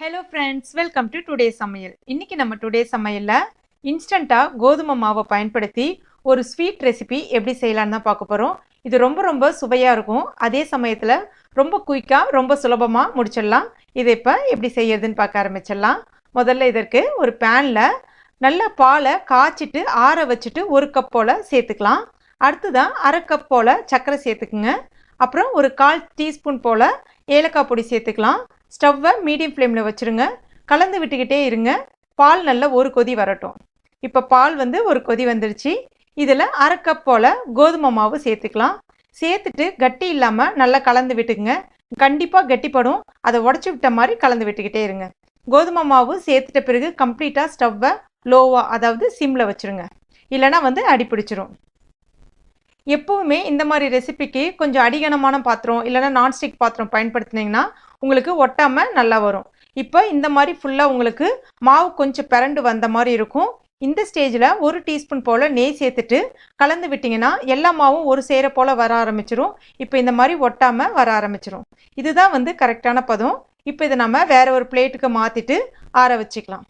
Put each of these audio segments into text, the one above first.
Hello friends welcome to today சமையல். இன்றைக்கி நம்ம டுடே சமையலில் இன்ஸ்டண்ட்டாக கோதுமை மாவை பயன்படுத்தி ஒரு ஸ்வீட் ரெசிபி எப்படி செய்யலான்னு தான் பார்க்க போகிறோம் இது ரொம்ப ரொம்ப சுவையாக இருக்கும். அதே சமயத்தில் ரொம்ப குயிக்காக ரொம்ப சுலபமாக முடிச்சிடலாம். இதை இப்போ எப்படி செய்யறதுன்னு பார்க்க ஆரம்பிச்சிடலாம். முதல்ல இதற்கு ஒரு பேனில் நல்ல பாலை காய்ச்சிட்டு ஆற வச்சுட்டு ஒரு கப் போல் சேர்த்துக்கலாம். அடுத்ததான் அரை கப் போல் சர்க்கரை சேர்த்துக்குங்க. அப்புறம் ஒரு கால் டீஸ்பூன் போல் ஏலக்காய் பொடி சேர்த்துக்கலாம். ஸ்டவ்வை மீடியம் ஃப்ளேமில் வச்சுருங்க. கலந்து விட்டுக்கிட்டே இருங்க. பால் நல்லா ஒரு கொதி வரட்டும். இப்போ பால் வந்து ஒரு கொதி வந்துடுச்சு இதில் அரை கப் போல் கோதுமை மாவு சேர்த்துக்கலாம். சேர்த்துட்டு கட்டி இல்லாமல் நல்லா கலந்து விட்டுக்குங்க. கண்டிப்பாக கட்டிப்படும். அதை உடச்சி விட்ட மாதிரி கலந்து விட்டுக்கிட்டே இருங்க. கோதுமை மாவு சேர்த்துட்ட பிறகு கம்ப்ளீட்டாக ஸ்டவ்வை லோவாக அதாவது சிம்மில் வச்சுருங்க. இல்லைனா வந்து அடி பிடிச்சிரும். எப்போவுமே இந்த மாதிரி ரெசிபிக்கு கொஞ்சம் அடிகனமான பாத்திரம் இல்லைனா நான்ஸ்டிக் பாத்திரம் பயன்படுத்தினீங்கன்னா உங்களுக்கு ஒட்டாமல் நல்லா வரும். இப்போ இந்த மாதிரி ஃபுல்லாக உங்களுக்கு மாவு கொஞ்சம் பிறண்டு வந்த மாதிரி இருக்கும். இந்த ஸ்டேஜில் ஒரு டீஸ்பூன் போல் நெய் சேர்த்துட்டு கலந்து விட்டிங்கன்னா எல்லா மாவும் ஒரு சேர போல் வர ஆரம்பிச்சிரும். இப்போ இந்த மாதிரி ஒட்டாமல் வர ஆரம்பிச்சிரும். இதுதான் வந்து கரெக்டான பதம். இப்போ இதை நம்ம வேறு ஒரு பிளேட்டுக்கு மாற்றிட்டு ஆற வச்சுக்கலாம்.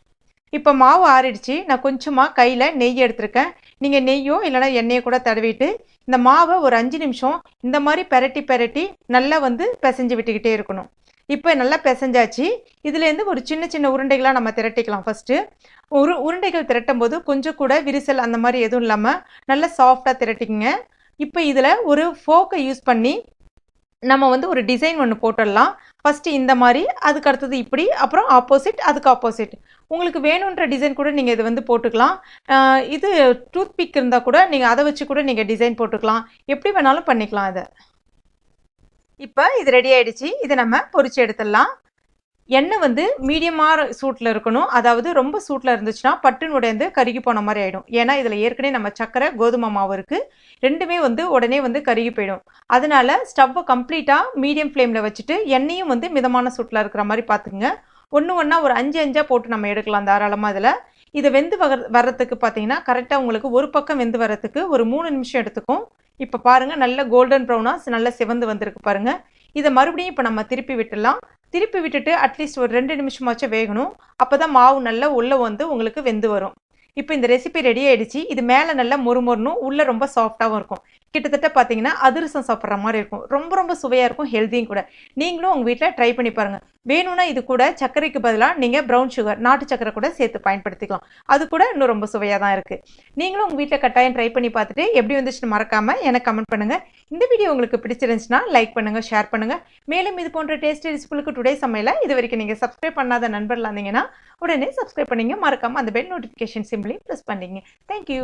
இப்போ மாவு ஆறிடுச்சு. நான் கொஞ்சமாக கையில் நெய் எடுத்திருக்கேன். நீங்கள் நெய்யோ இல்லைனா எண்ணெயோ கூட தடவிட்டு இந்த மாவை ஒரு அஞ்சு நிமிஷம் இந்த மாதிரி பெரட்டி பெரட்டி நல்லா வந்து பிசைஞ்சு விட்டுக்கிட்டே இருக்கணும். இப்போ நல்லா பிசைஞ்சாச்சு. இதுலேருந்து ஒரு சின்ன சின்ன உருண்டைகளாக நம்ம திரட்டிக்கலாம் ஃபஸ்ட்டு உரு உருண்டைகள் திரட்டும் போது கொஞ்சம் கூட விரிசல் அந்த மாதிரி எதுவும் இல்லாமல் நல்லா சாஃப்டாக திரட்டிக்குங்க. இப்போ இதில் ஒரு ஃபோக்கை யூஸ் பண்ணி நம்ம வந்து ஒரு டிசைன் ஒன்று போட்டுடலாம். ஃபஸ்ட்டு இந்த மாதிரி அதுக்கு அடுத்தது இப்படி அப்புறம் ஆப்போசிட் அதுக்கு ஆப்போசிட் உங்களுக்கு வேணுன்ற டிசைன் கூட நீங்கள் இது வந்து போட்டுக்கலாம். இது டூத் பிக் இருந்தால் கூட நீங்கள் அதை வச்சு கூட நீங்கள் டிசைன் போட்டுக்கலாம். எப்படி வேணாலும் பண்ணிக்கலாம் அதை இப்போ இது ரெடி ஆகிடுச்சு இதை நம்ம பொறிச்சு எடுத்துடலாம். எண்ணெய் வந்து மீடியமாக சூட்டில் இருக்கணும். அதாவது ரொம்ப சூட்டில் இருந்துச்சுன்னா பட்டுன்னு உடைந்து கருகி போன மாதிரி ஆகிடும் ஏன்னா இதில் ஏற்கனவே நம்ம சக்கரை கோதுமை மாவு இருக்குது ரெண்டுமே வந்து உடனே வந்து கருகி போயிடும். அதனால ஸ்டவ்வை கம்ப்ளீட்டாக மீடியம் ஃப்ளேமில் வச்சுட்டு எண்ணெயும் வந்து மிதமான சூட்டில் இருக்கிற மாதிரி பார்த்துக்குங்க. ஒன்று ஒன்றா ஒரு அஞ்சு அஞ்சாக போட்டு நம்ம எடுக்கலாம் தாராளமாக இதில். இதை வெந்து வர வர்றதுக்கு பார்த்தீங்கன்னா கரெக்டாக உங்களுக்கு ஒரு பக்கம் வெந்து வர்றதுக்கு ஒரு மூணு நிமிஷம் எடுத்துக்கும். இப்போ பாருங்கள் நல்ல கோல்டன் ப்ரௌனாக நல்ல சிவந்து வந்திருக்கு பாருங்கள் இதை மறுபடியும் இப்போ நம்ம திருப்பி விட்டுடலாம். திருப்பி விட்டுட்டு அட்லீஸ்ட் ஒரு ரெண்டு நிமிஷமாச்சும் வேகணும். அப்போ தான் மாவு நல்லா உள்ளே வந்து உங்களுக்கு வெந்து வரும். இப்போ இந்த ரெசிபி ரெடி ஆகிடுச்சு இது மேலே நல்லா மொறுமொறணும். உள்ளே ரொம்ப சாஃப்டாகவும் இருக்கும். கிட்டத்தட்ட பார்த்தீங்கன்னா அதிரசம் சாப்பிட்ற மாதிரி இருக்கும். ரொம்ப ரொம்ப சுவையாக இருக்கும் ஹெல்த்தியும் கூட. நீங்களும் உங்கள் வீட்டில் ட்ரை பண்ணி பாருங்கள் வேணும்னா இது கூட சர்க்கரைக்கு பதிலாக நீங்கள் ப்ரௌன் சுகர் நாட்டு சக்கரை கூட சேர்த்து பயன்படுத்திக்கலாம். அது கூட இன்னும் ரொம்ப சுவையாக தான் இருக்குது நீங்களும் உங்கள் வீட்டில் கட்டாயம் ட்ரை பண்ணி பார்த்துட்டு எப்படி வந்துச்சுன்னு மறக்காமல் எனக்கு கமெண்ட் பண்ணுங்கள் இந்த வீடியோ உங்களுக்கு பிடிச்சிருந்துச்சுன்னா லைக் பண்ணுங்கள் ஷேர் பண்ணுங்கள் மேலும் இது போன்ற டேஸ்டி ரெசிபிளுக்கு டுடே சமையல இது வரைக்கும் நீங்கள் சப்ஸ்கிரைப் பண்ணாத நண்பர்களாக இருந்தீங்கன்னா உடனே சப்ஸ்கிரைப் பண்ணிங்க. மறக்காமல் அந்த பெல் நோட்டிஃபிகேஷன் சிம்பிளையும் ப்ரெஸ் பண்ணிங்க. Thank you